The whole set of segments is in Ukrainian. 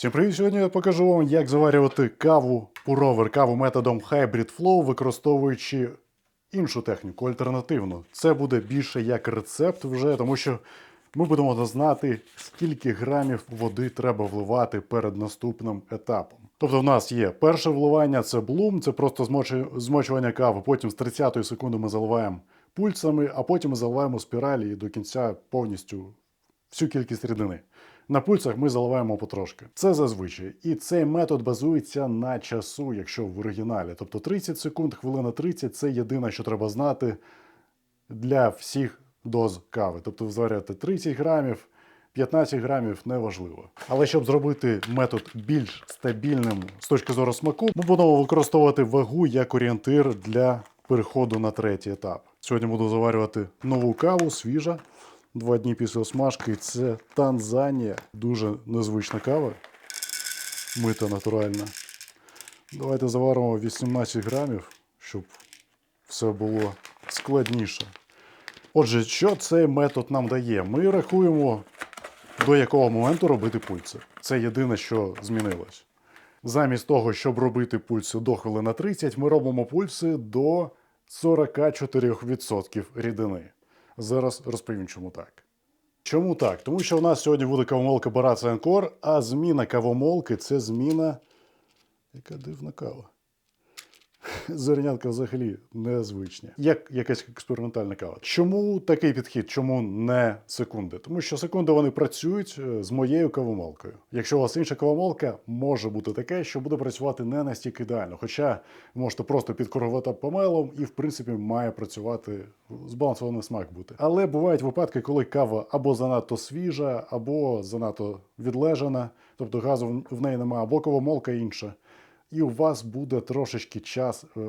Всім привіт! Сьогодні я покажу вам, як заварювати каву пуровер, каву методом Hybrid Flow, використовуючи іншу техніку, альтернативну. Це буде більше як рецепт вже, тому що ми будемо знати, скільки грамів води треба вливати перед наступним етапом. Тобто в нас є перше вливання, це блум, це просто змочування кави. Потім з 30 секунди ми заливаємо пульсами, а потім ми заливаємо спіралі і до кінця повністю всю кількість рідини. На пульсах ми заливаємо потрошки. Це зазвичай. І цей метод базується на часу, якщо в оригіналі. Тобто 30 секунд, хвилина 30 це єдине, що треба знати для всіх доз кави. Тобто ви зваряєте 30 грамів, 15 грамів неважливо. Але щоб зробити метод більш стабільним з точки зору смаку, ми будемо використовувати вагу як орієнтир для переходу на третій етап. Сьогодні буду заварювати нову каву, свіжа. Два дні після смажки. Це Танзанія. Дуже незвична кава. Мита натуральна. Давайте заваримо 18 грамів, щоб все було складніше. Отже, що цей метод нам дає? Ми рахуємо, до якого моменту робити пульси. Це єдине, що змінилось. Замість того, щоб робити пульси до хвилини 30, ми робимо пульси до 44% рідини. Зараз розповім, чому так. Чому так? Тому що у нас сьогодні буде кавомолка Бараца Анкор, а зміна кавомолки це зміна. Яка дивна кава. Зернятка взагалі незвичні. Як якась експериментальна кава. Чому такий підхід? Чому не секунди? Тому що секунди вони працюють е, з моєю кавомолкою. Якщо у вас інша кавомолка, може бути таке, що буде працювати не настільки ідеально. Хоча можете просто підкорувати помелом і, в принципі, має працювати збалансований смак бути. Але бувають випадки, коли кава або занадто свіжа, або занадто відлежана, тобто газу в неї немає, або кавомолка інша і у вас буде трошечки час е,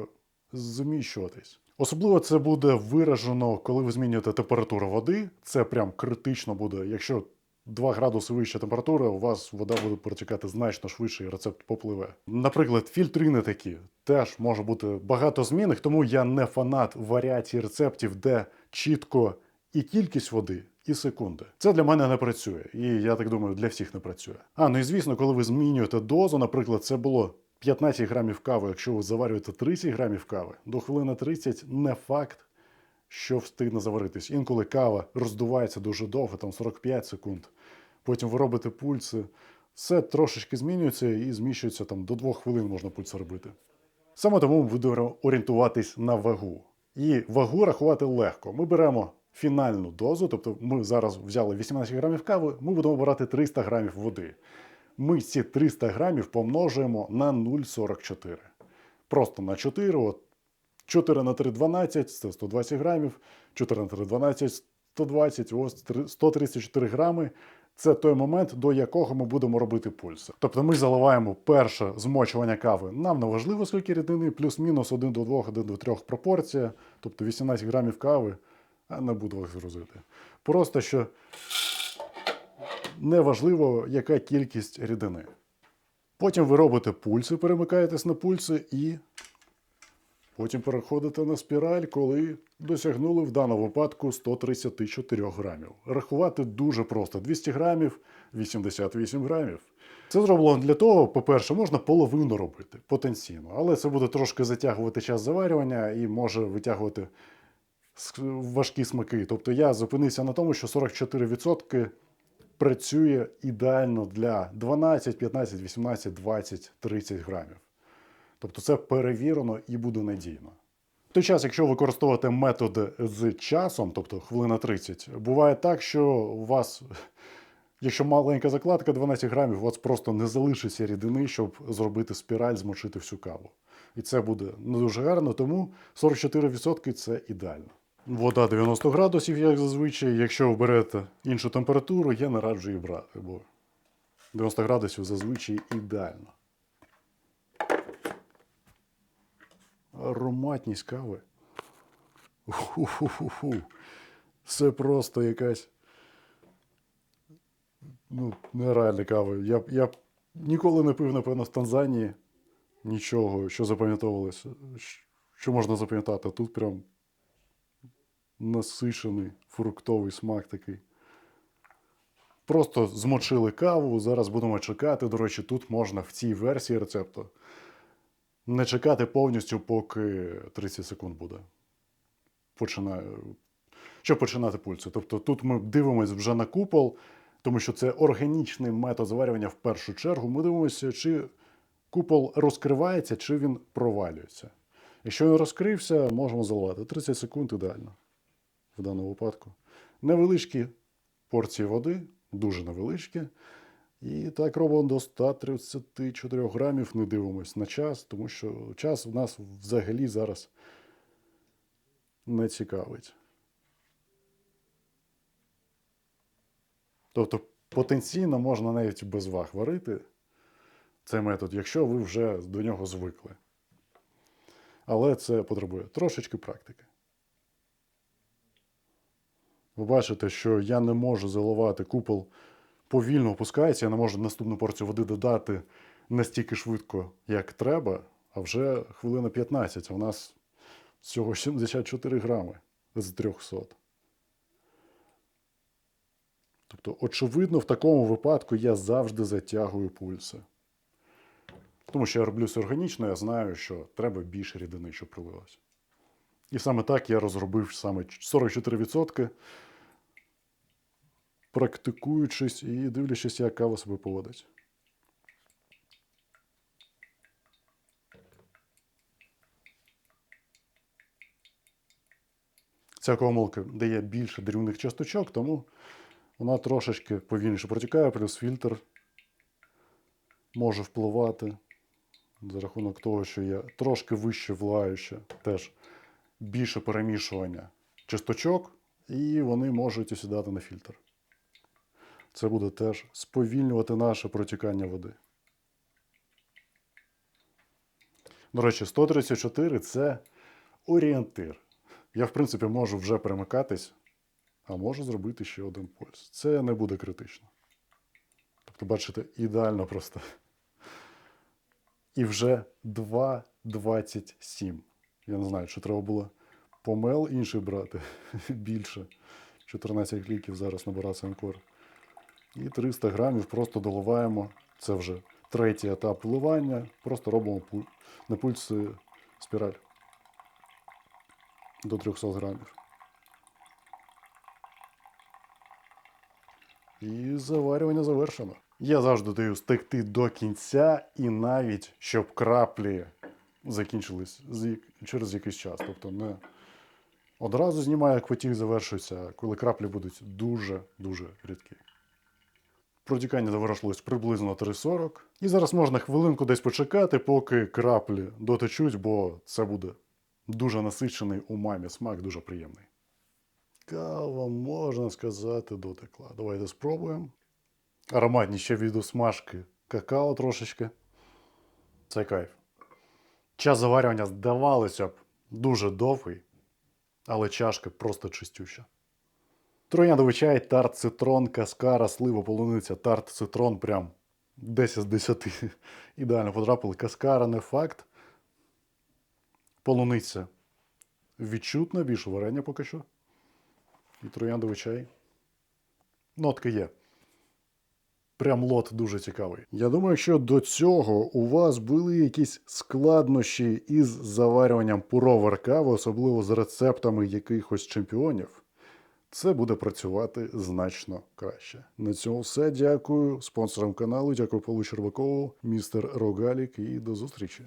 зміщуватись. Особливо це буде виражено, коли ви змінюєте температуру води. Це прям критично буде. Якщо 2 градуси вища температура, у вас вода буде протікати значно швидше і рецепт попливе. Наприклад, фільтри не такі. Теж може бути багато змінних, тому я не фанат варіацій рецептів, де чітко і кількість води, і секунди. Це для мене не працює, і я так думаю, для всіх не працює. А ну і звісно, коли ви змінюєте дозу, наприклад, це було 15 грамів кави, якщо ви заварюєте 30 грамів кави, до хвилини 30 не факт, що встигне заваритись. Інколи кава роздувається дуже довго, там 45 секунд. Потім ви робите пульси. Все трошечки змінюється і зміщується там до 2 хвилин можна пульси робити. Саме тому ми будемо орієнтуватись на вагу. І вагу рахувати легко. Ми беремо фінальну дозу, тобто ми зараз взяли 18 грамів кави, ми будемо брати 300 грамів води. Ми ці 300 грамів помножуємо на 0,44. Просто на 4, от 4 на 3 – 12, це 120 грамів, 4 на 3 – 12, 120, ось 134 грами. Це той момент, до якого ми будемо робити пульси. Тобто ми заливаємо перше змочування кави. Нам не важливо, скільки рідини, плюс-мінус 1 до 2, 1 до 3 пропорція, тобто 18 грамів кави, а не буду вас грузити. Просто що неважливо, яка кількість рідини. Потім ви робите пульси, перемикаєтесь на пульси і потім переходите на спіраль, коли досягнули в даному випадку 134 грамів. Рахувати дуже просто: 200 грамів, 88 грамів. Це зроблено для того, по-перше, можна половину робити потенційно, але це буде трошки затягувати час заварювання і може витягувати важкі смаки. Тобто я зупинився на тому, що 44% працює ідеально для 12, 15, 18, 20, 30 грамів. Тобто це перевірено і буде надійно. В той час, якщо використовувати метод з часом, тобто хвилина 30, буває так, що у вас, якщо маленька закладка 12 грамів, у вас просто не залишиться рідини, щоб зробити спіраль, змочити всю каву. І це буде не дуже гарно, тому 44% це ідеально. Вода 90 градусів, як зазвичай. Якщо ви берете іншу температуру, я не раджу її брати, бо 90 градусів зазвичай ідеально. Ароматність кави. Фу-фу-фу-фу. Це просто якась. Ну, нереальна кава. Я, я ніколи не пив, напевно, в Танзанії нічого, що запам'ятовувалося. Що можна запам'ятати? Тут прям насичений фруктовий смак такий. Просто змочили каву. Зараз будемо чекати. До речі, тут можна в цій версії рецепту не чекати повністю, поки 30 секунд буде. Починаю. Щоб починати пульси. Тобто тут ми дивимося вже на купол, тому що це органічний метод зварювання в першу чергу. Ми дивимося, чи купол розкривається, чи він провалюється. Якщо він розкрився, можемо заливати. 30 секунд ідеально в даному випадку. Невеличкі порції води, дуже невеличкі. І так робимо до 134 грамів. Не дивимось на час, тому що час в нас взагалі зараз не цікавить. Тобто потенційно можна навіть без ваг варити цей метод, якщо ви вже до нього звикли. Але це потребує трошечки практики. Ви бачите, що я не можу заливати купол повільно опускається, я не можу наступну порцію води додати настільки швидко, як треба, а вже хвилина 15, а в нас всього 74 грами з 300. Тобто, очевидно, в такому випадку я завжди затягую пульси. Тому що я роблю все органічно, я знаю, що треба більше рідини, щоб пролилося. І саме так я розробив саме 44%, практикуючись і дивлячись, як кава себе поводить. Ця комолка дає більше дрібних часточок, тому вона трошечки повільніше протікає, плюс фільтр може впливати за рахунок того, що є трошки вище влающе, теж більше перемішування часточок, і вони можуть осідати на фільтр. Це буде теж сповільнювати наше протікання води. До речі, 134 це орієнтир. Я, в принципі, можу вже перемикатись, а можу зробити ще один пульс. Це не буде критично. Тобто, бачите, ідеально просто. І вже 2,27. Я не знаю, чи треба було помел інший брати більше. 14 кліків зараз набирався анкор. І 300 грамів просто доливаємо. Це вже третій етап вливання. Просто робимо на пульси спіраль до 300 грамів. І заварювання завершено. Я завжди даю стекти до кінця, і навіть щоб краплі закінчились через якийсь час. Тобто не одразу знімаю, як потік завершується, коли краплі будуть дуже-дуже рідкі. Протікання завершилось приблизно 3.40. І зараз можна хвилинку десь почекати, поки краплі дотечуть, бо це буде дуже насичений умамі смак, дуже приємний. Кава, можна сказати, дотекла. Давайте спробуємо. Ароматні ще від усмажки какао трошечки. Це кайф. Час заварювання здавалося б дуже довгий, але чашка просто чистюща. Трояндовий чай, тарт, цитрон, каскара, слива, полуниця, тарт, цитрон, прям 10 з 10. Ідеально потрапили. Каскара не факт. Полуниця відчутна, більше варення поки що. І трояндовий чай. Нотки є. Прям лот дуже цікавий. Я думаю, що до цього у вас були якісь складнощі із заварюванням пуровер кави, особливо з рецептами якихось чемпіонів. Це буде працювати значно краще. На цьому все. Дякую спонсорам каналу. Дякую Павлу Червакову, містер Рогалік і до зустрічі.